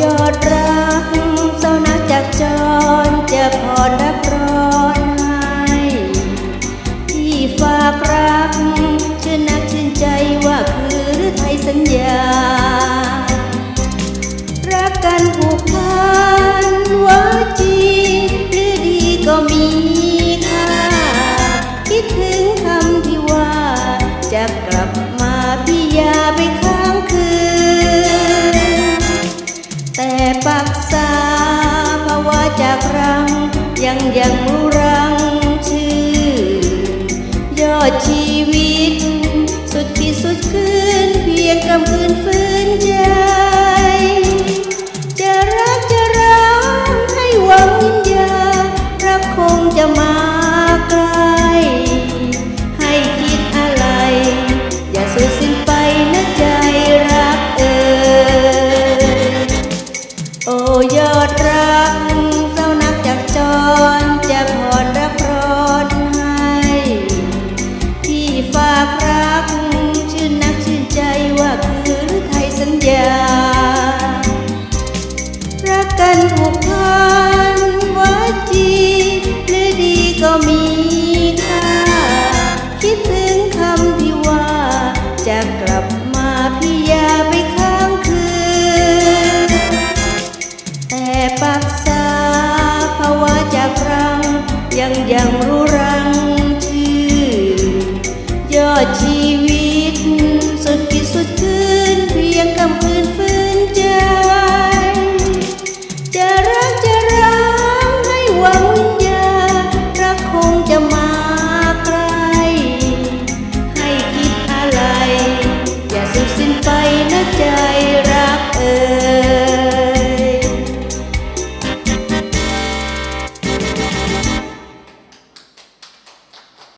ยอดรักเศร้านักจักจรจะพอรับร้อนให้ที่ฝากรักชื่นนักชื่นใจว่าคือไทยสัญญา รักกันผูกพันว่าจริงหรือดีก็มีค่าคิดถึงคำที่ว่าจะกลับ รักษาภาวะจากรัง ยังยังรังชื่อยอดชีวิต สุดขีดสุดขึ้นเพียงกำพื้นฟื้นใจ จะรักจะร้องให้หวังยิยารักคงจะมา กันผูกพันวัจีหรือดีก็มีค่า คิดถึงคำที่ว่า จะกลับมาพี่ยาไปค้างคืน แต่ปักษาภาวะจากครั้งยังยังรู้ Yeah.